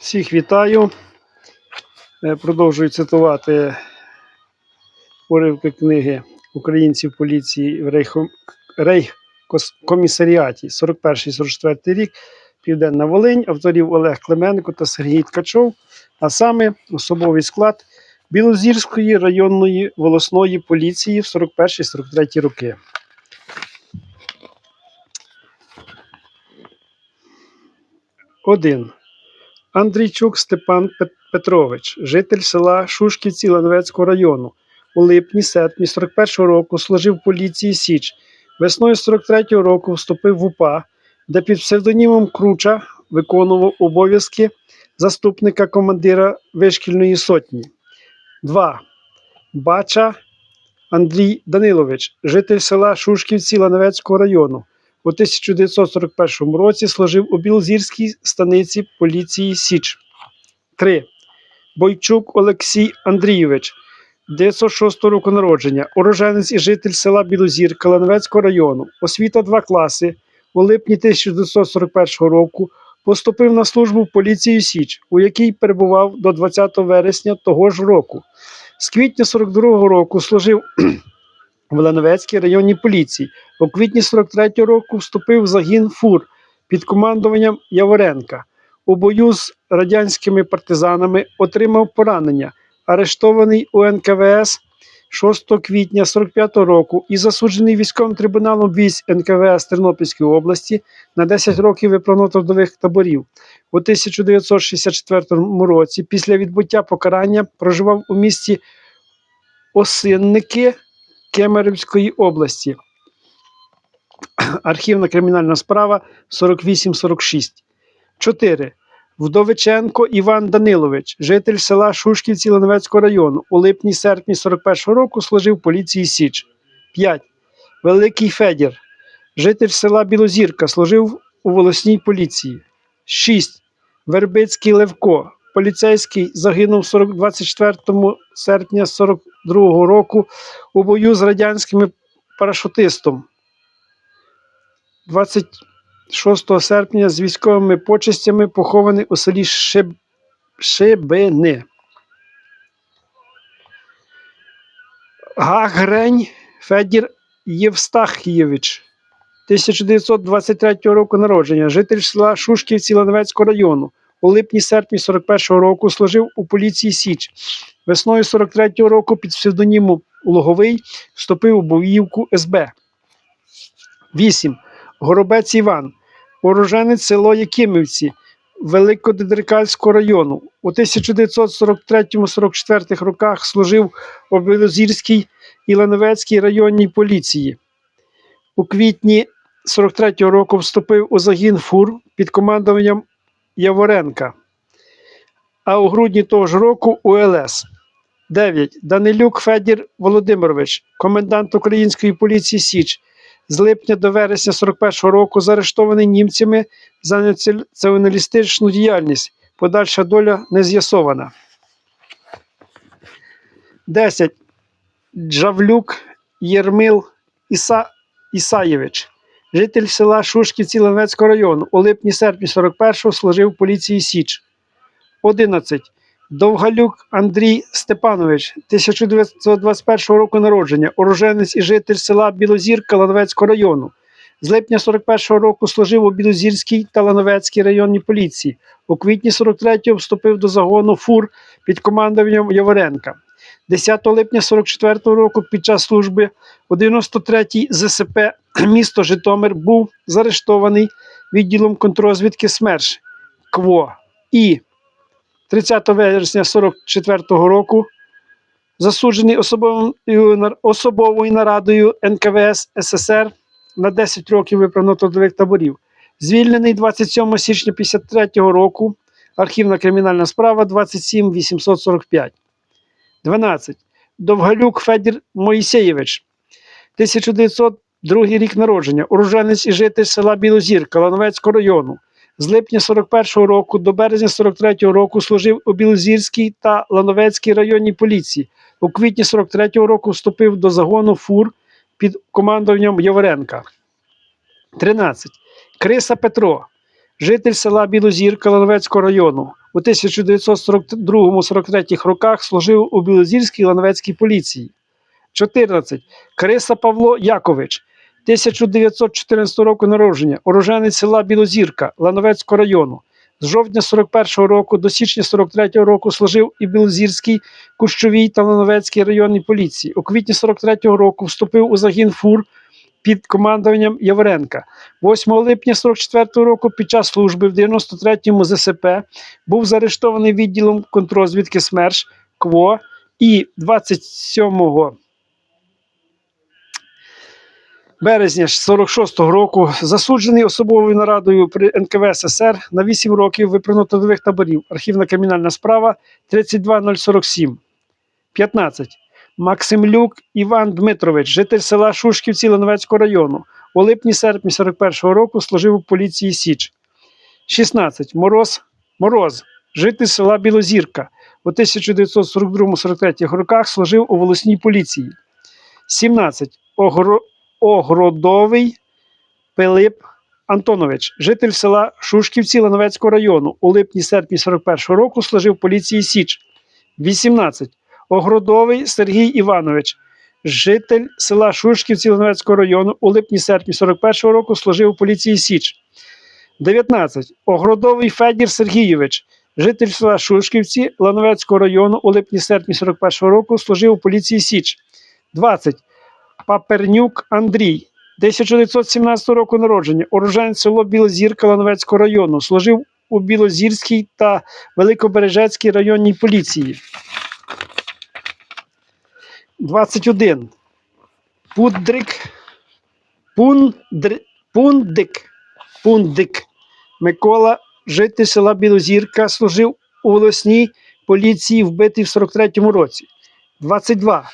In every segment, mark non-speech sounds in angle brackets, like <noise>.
Всіх вітаю. Е, Продовжую цитувати уривки книги українців поліції в Рейхкомісаріаті 41-44 рік, Південна Волинь, авторів Олег Клименко та Сергій Ткачов, а саме особовий склад Білозірської районної волосної поліції в 41-43 роки. Один. Андрійчук Степан Петрович, житель села Шушківці Лановецького району. У липні-серпні 41-го року служив поліції Січ. Весною 43-го року вступив в УПА, де під псевдонімом Круча виконував обов'язки заступника командира вишкільної сотні. 2. Бача Андрій Данилович, житель села Шушківці Лановецького району. У 1941 році служив у Білозірській станиці поліції Січ. 3. Бойчук Олексій Андрійович, 906 року народження, уроженець і житель села Білозір Калановецького району, освіта 2 класи. У липні 1941 року поступив на службу в поліцію Січ, у якій перебував до 20 вересня того ж року. З квітня 42-го року служив в Лановецькій районній поліції. У квітні 43-го року вступив загін ФУР під командуванням Яворенка. У бою з радянськими партизанами отримав поранення, арештований у НКВС 6 квітня 45-го року і засуджений військовим трибуналом військ НКВС Тернопільської області на 10 років виправно-трудових таборів. У 1964 році, після відбуття покарання, проживав у місті Осинники Кемерівської області. Архівна кримінальна справа 4846. 4. Вдовиченко Іван Данилович, житель села Шушківці Лановецького району. У липні-серпні 41-го року служив поліції Січ. 5. Великий Федір, житель села Білозірка, служив у волосній поліції. 6. Вербицький Левко, поліцейський, загинув 40 24 серпня 42 року у бою з радянським парашутистом. 26 серпня з військовими почестями похований у селі Шиб... Шибини. Гагрень Федір Євстахійович, 1923 року народження, житель села Шушківці Лановецького району. У липні-серпні 41-го року служив у поліції Січ. Весною 43-го року під псевдонімом Логовий вступив у боївку СБ. 8. Горобець Іван, уроженець село Якимівці Великодедрикальського району. У 1943-44 роках служив у Білозірській і Лановецькій районній поліції. У квітні 43-го року вступив у загін ФУР під командуванням Яворенка, а у грудні того ж року у ЛС. 9. Данилюк Федір Володимирович, комендант української поліції Січ, з липня до вересня 41-го року заарештований німцями за націоналістичну діяльність. Подальша доля не з'ясована. 10. Джавлюк Єрмил Іса... Ісаєвич, житель села Шушківці Ленецького району. У липні-серпні 41-го служив поліції Січ. 11. Довгалюк Андрій Степанович, 1921 року народження, уроженець і житель села Білозірка Лановецького району. З липня 41-го року служив у Білозірській та Лановецькій районній поліції. У квітні 43-го вступив до загону ФУР під командуванням Яворенка. 10 липня 44-го року під час служби у 93-й ЗСП <clears throat> місто Житомир був заарештований відділом контррозвідки СМЕРШ КВО і 30 вересня 44-го року засуджений особовою нарадою НКВС СССР на 10 років виправно-трудових таборів. Звільнений 27 січня 53-го року. Архівна кримінальна справа 27 845. 12. Довгалюк Федір Моїсеєвич. 1902 рік народження. Уроженець і житель села Білозірка Лановецького району. З липня 41-го року до березня 43-го року служив у Білозірській та Лановецькій районній поліції. У квітні 43-го року вступив до загону ФУР під командуванням Яворенка. 13. Криса Петро, житель села Білозірка Лановецького району. У 1942-43 роках служив у Білозірській Лановецькій поліції. 14. Криса Павло Якович, 1914 року народження, уроженець села Білозірка Лановецького району. З жовтня 41-го року до січня 43-го року служив і Білозірській, Кущовій та Лановецькій районній поліції. У квітні 43-го року вступив у загін фур під командуванням Яворенка. 8 липня 44-го року під час служби в 93-му ЗСП був заарештований відділом контрозвідки СМЕРШ КВО і 27 березня 46-го року засуджений особовою нарадою при НКВ СССР на 8 років виправно трудових таборів. Архівна кримінальна справа 32047. 15. Максимлюк Іван Дмитрович, житель села Шушківці Лановецького району. У липні-серпні 41-го року служив у поліції Січ. 16. Мороз Мороз, житель села Білозірка. У 1942-43 роках служив у волосній поліції. 17. Огро... Огородовий Пилип Антонович, житель села Шушківці Лановецького району. У липні-серпні 41-го року служив поліції Січ. 18. Огородовий Сергій Іванович, житель села Шушківці Лановецького району. У липні-серпні 41-го року служив у поліції Січ. 19. Огородовий Федір Сергійович, житель села Шушківці Лановецького району. У липні-серпні 41-го року служив у поліції Січ. 20. Папернюк Андрій, 1917 року народження, уроженець село Білозірка Лановецького району, служив у Білозірській та Великобережецькій районній поліції. 21. Пудрик, Пундр, Пундик, Пундик Микола, житель села Білозірка, служив у волосній поліції, вбитий в 43-му році. 22.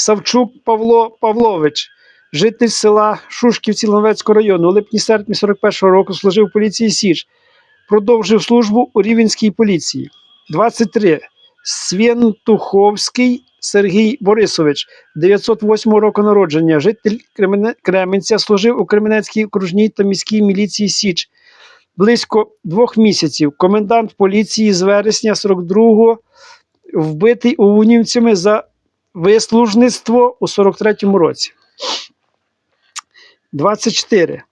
Савчук Павло Павлович, житель села Шушківці Лановецького району, у липні-серпні 41-го року служив в поліції Січ. Продовжив службу у Рівенській поліції. 23. Свєнтуховський Сергій Борисович, 908 року народження, житель Кременця, служив у Кременецькій окружній та міській міліції Січ. Близько двох місяців. Комендант поліції з вересня 42-го вбитий унівцями за вислужництво у 43-му році. 24.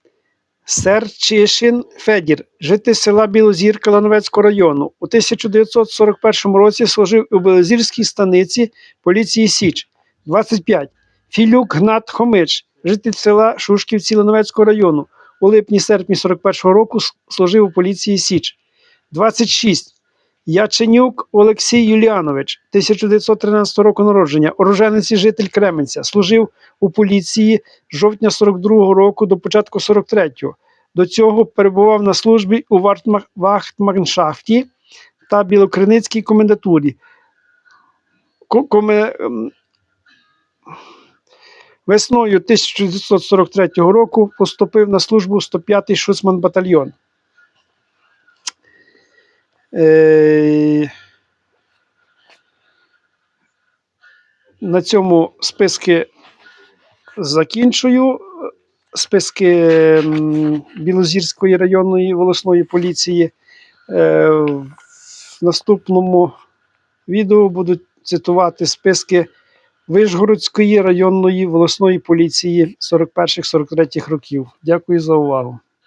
Серчишин Федір, житель села Білозірка Лановецького району. У 1941 році служив у Білозірській станиці поліції Січ. 25. Філюк Гнат Хомич, житель села Шушківці Лановецького району. У липні-серпні 41-го року служив у поліції Січ. 26. Яченюк Олексій Юліанович, 1913 року народження, уроженець і житель Кременця, служив у поліції з жовтня 42 року до початку 43-го. До цього перебував на службі у Вахтманшафті та Білокриницькій комендатурі. Коме- ем, Весною 1943 року поступив на службу 105-й Шуцман батальйон. Е, На цьому списки закінчую. Списки Білозірської районної волосної поліції. Е, В наступному відео буду цитувати списки Вишгородської районної волосної поліції 41-43 років. Дякую за увагу.